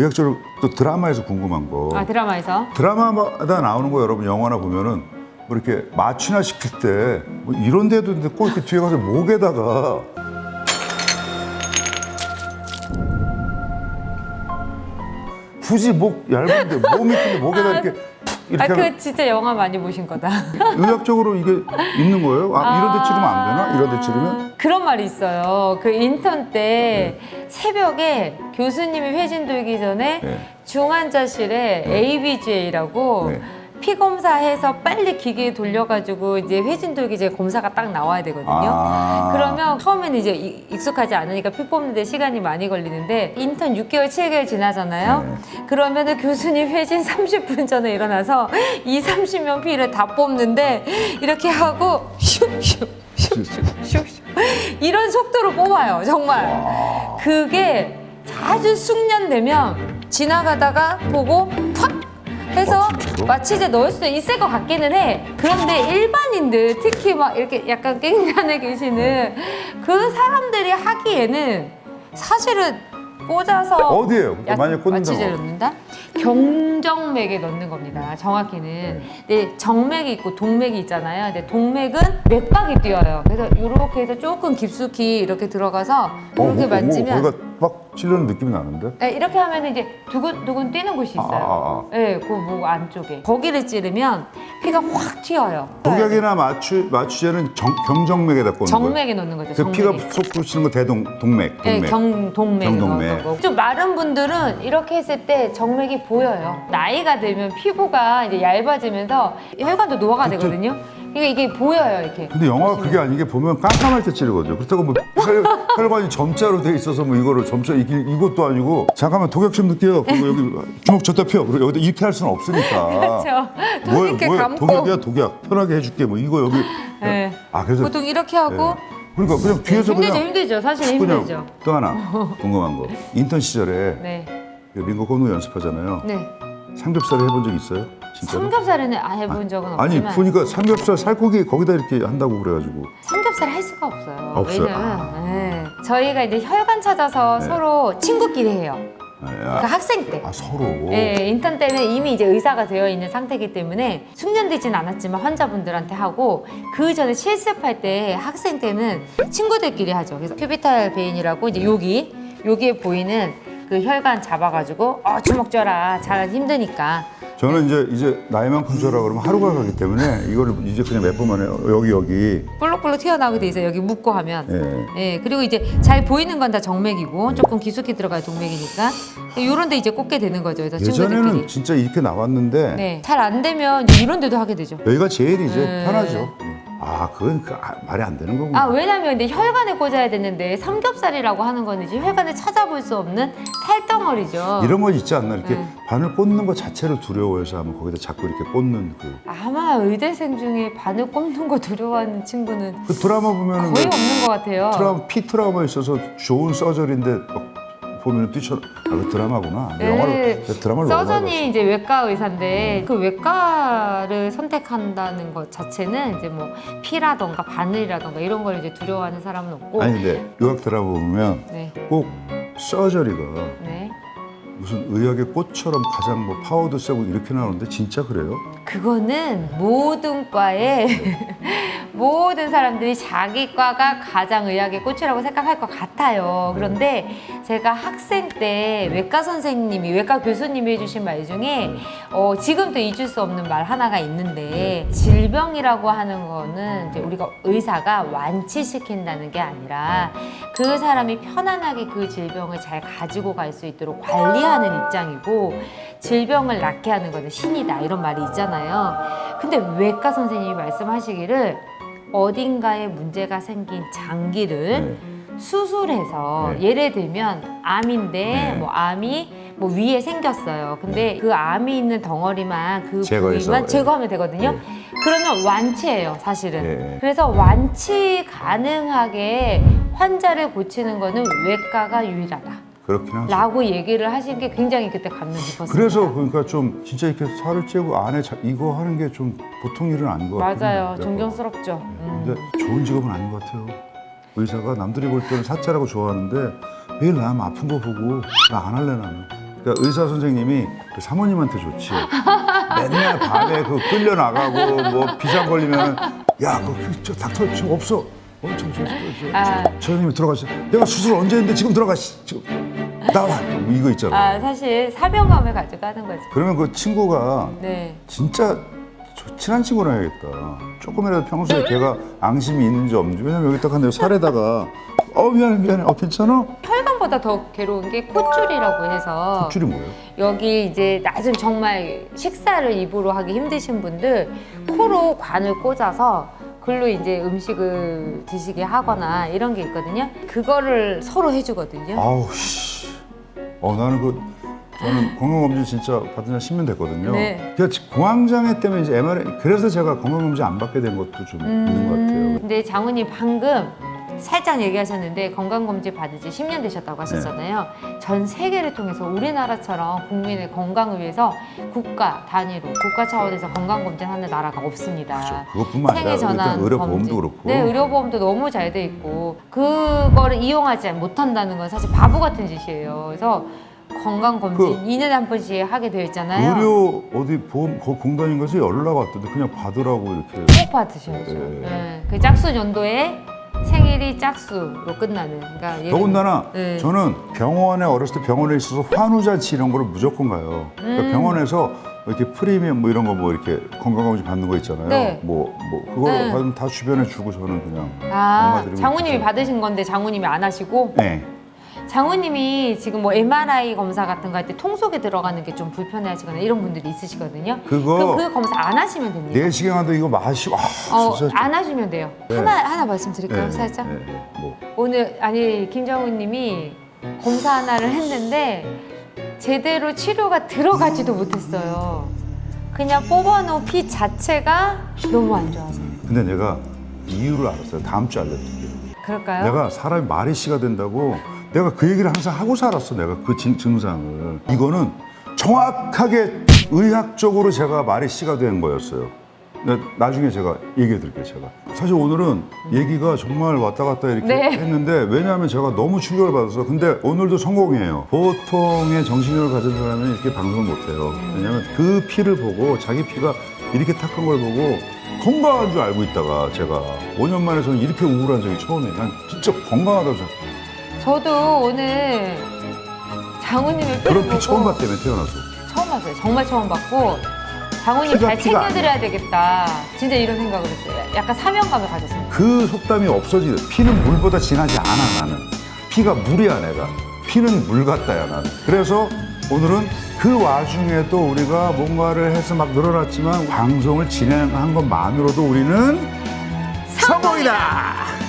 의학적으로 또 드라마에서 궁금한 거. 아 드라마에서 드라마마다 나오는 거 여러분 영화나 보면은 뭐 이렇게 마취나 시킬 때 뭐 이런 데도 있는데 꼭 이렇게 뒤에 가서 목에다가 굳이 목 얇은데 몸이 큰데 목에다 이렇게 푹 이렇게 아 그 진짜 영화 많이 보신 거다. 의학적으로 이게 있는 거예요? 아, 이런 데 찌르면 안 되나? 이런 데 찌르면? 아, 그런 말이 있어요. 그 인턴 때 네. 새벽에 교수님이 회진 돌기 전에 네. 중환자실에 ABGA라고 네. 피 검사해서 빨리 기계에 돌려가지고 이제 회진 돌기 전에 검사가 딱 나와야 되거든요. 아. 그러면 처음에는 이제 이- 익숙하지 않으니까 피 뽑는데 시간이 많이 걸리는데 인턴 6개월, 7개월 지나잖아요. 네. 그러면은 교수님 회진 30분 전에 일어나서 2, 30명 피를 다 뽑는데 이렇게 하고 슉슉 슉슉 이런 속도로 뽑아요 정말 그게 아주 숙련되면 지나가다가 보고 어, 진짜로? 마취제 넣을 수 있을 것 같기는 해 그런데 일반인들 특히 막 이렇게 약간 깽단에 계시는 그 사람들이 하기에는 사실은 꽂아서 어디예요? 약- 만약에 꽂는다고. 마취제를 넣는다? 경정맥에 넣는 겁니다. 정확히는. 근데 정맥이 있고 동맥이 있잖아요. 근데 동맥은 맥박이 뛰어요. 그래서 이렇게 해서 조금 깊숙이 이렇게 들어가서 어, 이렇게 뭐, 뭐, 만지면 거기가 막 찌르는 느낌이 나는데? 네, 이렇게 하면 이제 두근두근 뛰는 곳이 아, 있어요. 아, 네, 그목 안쪽에. 거기를 찌르면 피가 확 튀어요. 독약이나 마취, 마취제는 정, 경정맥에다 꽂는 거예요? 정맥에 넣는 거죠. 그 피가 정맥에. 속 부치는 거 대동, 동맥, 네, 동맥. 경, 동맥. 경동맥. 넣는 거고. 좀 마른 분들은 이렇게 했을 때 정맥이 보여요. 나이가 들면 피부가 이제 얇아지면서 혈관도 노화가 되거든요. 이게, 이게 보여요, 이렇게. 근데 영화가 그게 아닌 게 보면 깜깜할 때 찌르거든요. 그렇다고 뭐 혈, 혈관이 점자로 돼 있어서 뭐 이거를 점자 이게 이것도 아니고 잠깐만 독약 좀 넣을게요. 그리고 여기 주먹 줬다 펴. 그리고 여기다 이렇게 할 수는 없으니까. 그렇죠. 돈 이렇게 감고. 독약이야 독약. 편하게 해줄게. 뭐 이거 여기. 네. 아 그래서 보통 이렇게 하고. 그러니까 그냥 뒤에서 힘들죠, 그냥 힘들죠. 사실 그냥 힘들죠. 또 하나 궁금한 거. 인턴 시절에 네. 민국 건우 연습하잖아요. 네. 삼겹살을 해본 적 있어요? 진짜로? 삼겹살은 아, 해본 적은 아니 없지만 보니까 삼겹살 살코기 거기다 이렇게 한다고 그래가지고 삼겹살 할 수가 없어요. 없어요? 왜냐면 아. 네. 저희가 이제 혈관 찾아서 네. 서로 친구끼리 해요. 아, 그러니까 학생 때. 아 서로 네, 인턴 때는 이미 이제 의사가 되어 있는 상태이기 때문에 숙련되진 않았지만 환자분들한테 하고 그 전에 실습할 때 학생 때는 친구들끼리 하죠. 그래서 큐비탈 베인이라고 이제 여기 여기에 보이는 그 혈관 잡아가지고 어 주먹 줘라 잘 힘드니까 저는 이제 이제 나이만큼 줘라 그러면 하루가 가기 때문에 이거를 이제 그냥 몇 번만 해요. 여기 여기. 볼록볼록 튀어나오게 돼 있어요. 여기 묶고 하면. 예. 예, 그리고 이제 잘 보이는 건 다 정맥이고 조금 깊숙이 들어가야 동맥이니까 요런 데 이제 꽂게 되는 거죠. 그래서 예전에는 친구들끼리. 진짜 이렇게 나왔는데 네, 잘 안 되면 이제 이런 데도 하게 되죠. 여기가 제일 이제 네. 편하죠. 아 그건 그, 아, 말이 안 되는 거구나. 아 왜냐면 근데 혈관에 꽂아야 되는데 삼겹살이라고 하는 건 이제 혈관을 찾아볼 수 없는 살덩어리죠. 이런 건 있지 않나 이렇게 네. 바늘 꽂는 거 자체를 두려워해서 아마 거기다 자꾸 이렇게 꽂는 그, 아마 의대생 중에 바늘 꼽는 거 두려워하는 친구는 그 드라마 보면은 거의 그 없는 것 같아요. 트라우마 피 트라우마 있어서 좋은 서저리인데 막 보면 뛰쳐 아 그 드라마구나 네. 영화를 드라마를 너무 많이 서전이 이제 외과 의사인데 그 외과를 선택한다는 것 자체는 이제 뭐 피라던가 바늘이라던가 이런 걸 이제 두려워하는 사람은 없고. 아니 근데 의학 드라마 보면 네, 꼭 서저리가 네. 무슨 의학의 꽃처럼 가장 뭐 파워도 세고 이렇게 나오는데 진짜 그래요? 그거는 모든 과에 모든 사람들이 자기 과가 가장 의학의 꽃이라고 생각할 것 같아요. 그런데 제가 학생 때 외과 선생님이 외과 교수님이 해주신 말 중에 어, 지금도 잊을 수 없는 말 하나가 있는데 질병이라고 하는 거는 이제 우리가 의사가 완치시킨다는 게 아니라 그 사람이 편안하게 그 질병을 잘 가지고 갈 수 있도록 관리하는 입장이고 질병을 낫게 하는 거는 신이다 이런 말이 있잖아요. 근데 외과 선생님이 말씀하시기를 어딘가에 문제가 생긴 장기를 네. 수술해서 네. 예를 들면 암인데 네. 뭐 암이 뭐 위에 생겼어요. 근데 그 암이 있는 덩어리만 그 제거해서, 부위만 예. 제거하면 되거든요. 네. 그러면 완치예요, 사실은. 네. 그래서 완치 가능하게 환자를 고치는 거는 외과가 유일하다. 그렇긴 하죠. 라고 얘기를 하신 게 굉장히 그때 감명 깊었습니다. 그래서 그러니까 좀 진짜 이렇게 살을 찌고 안에 자, 이거 하는 게 좀 보통 일은 아닌 것 같아요. 맞아요. 존경스럽죠. 음. 근데 좋은 직업은 아닌 것 같아요. 의사가 남들이 볼 때는 사자라고 좋아하는데 매일 남 아픈 거 보고 나 안 할래 나는. 그러니까 의사 선생님이 그 사모님한테 좋지. 맨날 밤에 그 끌려 나가고 뭐 비상 걸리면 야 그저 닥터 지금 없어. 어, 저, 저, 저, 저, 아. 저, 저 형님 들어가시죠. 내가 수술 언제 했는데 지금 들어가. 씨, 지금 나와. 뭐 이거 있잖아. 아 사실 사명감을 가지고 하는 거죠. 그러면 그 친구가 네. 진짜 저- 친한 친구라 해야겠다. 조금이라도 평소에 걔가 앙심이 있는지 없는지. 왜냐면 여기 딱 한데 살에다가 어 미안해 미안해. 어 괜찮아? 혈관보다 더 괴로운 게 콧줄이라고 해서 줄이 뭐예요? 여기 이제 낮은 정말 식사를 입으로 하기 힘드신 분들 코로 관을 꽂아서 글로 이제 음식을 드시게 하거나 이런 게 있거든요. 그거를 서로 해주거든요. 아우 씨. 어 나는 그 저는 건강검진 진짜 받은 지 10년 됐거든요. 네. 그러니까 공황장애 때문에 이제 MRI 그래서 제가 건강검진 안 받게 된 것도 좀 있는 것 같아요. 근데 장훈님 방금 살짝 얘기하셨는데 건강검진 받은 지 10년 되셨다고 하셨잖아요. 네. 전 세계를 통해서 우리나라처럼 국민의 건강을 위해서 국가 단위로 국가 차원에서 건강검진 하는 나라가 없습니다. 그렇죠. 그것뿐만 아니라 일단 의료보험도. 그렇고. 네, 의료보험도 너무 잘 돼 있고 그거를 이용하지 못한다는 건 사실 바보 같은 짓이에요. 그래서 건강검진 그- 2년에 한 번씩 하게 되어 있잖아요. 의료 어디 보험 거- 공단인 것이 연락 왔던데 그냥 받으라고 이렇게. 꼭 받으셔야죠. 네. 네. 그 짝수 연도에 생일이 짝수로 끝나는. 그러니까 더군다나 네. 저는 병원에 어렸을 때 병원에 있어서 환우잔치 이런 거를 무조건 가요. 그러니까 음. 병원에서 이렇게 프리미엄 뭐 이런 거 뭐 이렇게 건강검진 받는 거 있잖아요. 네. 뭐 뭐 그거 네. 받으면 다 주변에 주고 저는 그냥 아, 있어서. 받으신 건데 장우님이 안 하시고 네. 장우님이 지금 뭐 MRI 검사 같은 거 할 때 통 속에 들어가는 게 좀 불편해 하시거나 이런 분들이 있으시거든요. 그거 그럼 그 검사 안 하시면 됩니다. 내시경한테 이거 마시고 아 어, 진짜 안 하시면 돼요. 네. 하나 하나 말씀드릴까요, 네, 살짝? 네, 네. 뭐 오늘 아니 김정우님이 검사 하나를 했는데 제대로 치료가 들어가지도 못했어요. 그냥 뽑아놓은 피 자체가 너무 안 좋아서. 근데 내가 이유를 알았어요. 다음 주에 알려드릴게요. 그럴까요? 내가 사람이 말이 씨가 된다고 내가 그 얘기를 항상 하고 살았어. 내가 그 증, 증상을. 이거는 정확하게 의학적으로 제가 말이 씨가 된 거였어요. 근데 나중에 제가 얘기해 드릴게요, 제가. 사실 오늘은 얘기가 정말 왔다 갔다 이렇게 네. 했는데 왜냐하면 제가 너무 충격을 받아서 근데 오늘도 성공이에요. 보통의 정신력을 가진 사람은 이렇게 방송을 못 해요. 왜냐하면 그 피를 보고 자기 피가 이렇게 탁한 걸 보고 건강한 줄 알고 있다가 제가 5년 만에 저는 이렇게 우울한 적이 처음이에요. 난 진짜 건강하다고 생각 저도 오늘 피를 그런 피 처음 봤다며 태어나서. 처음 봤어요. 정말 처음 봤고 피가 잘 피가 챙겨드려야 되겠다. 진짜 이런 생각을 했어요. 약간 사명감을 가졌습니다. 그 속담이 없어지는 피는 물보다 진하지 않아 나는 피가 물이야 내가 피는 물 같다야 나는 그래서 오늘은 그 와중에도 우리가 뭔가를 해서 막 늘어났지만 방송을 진행한 것만으로도 우리는 성공이다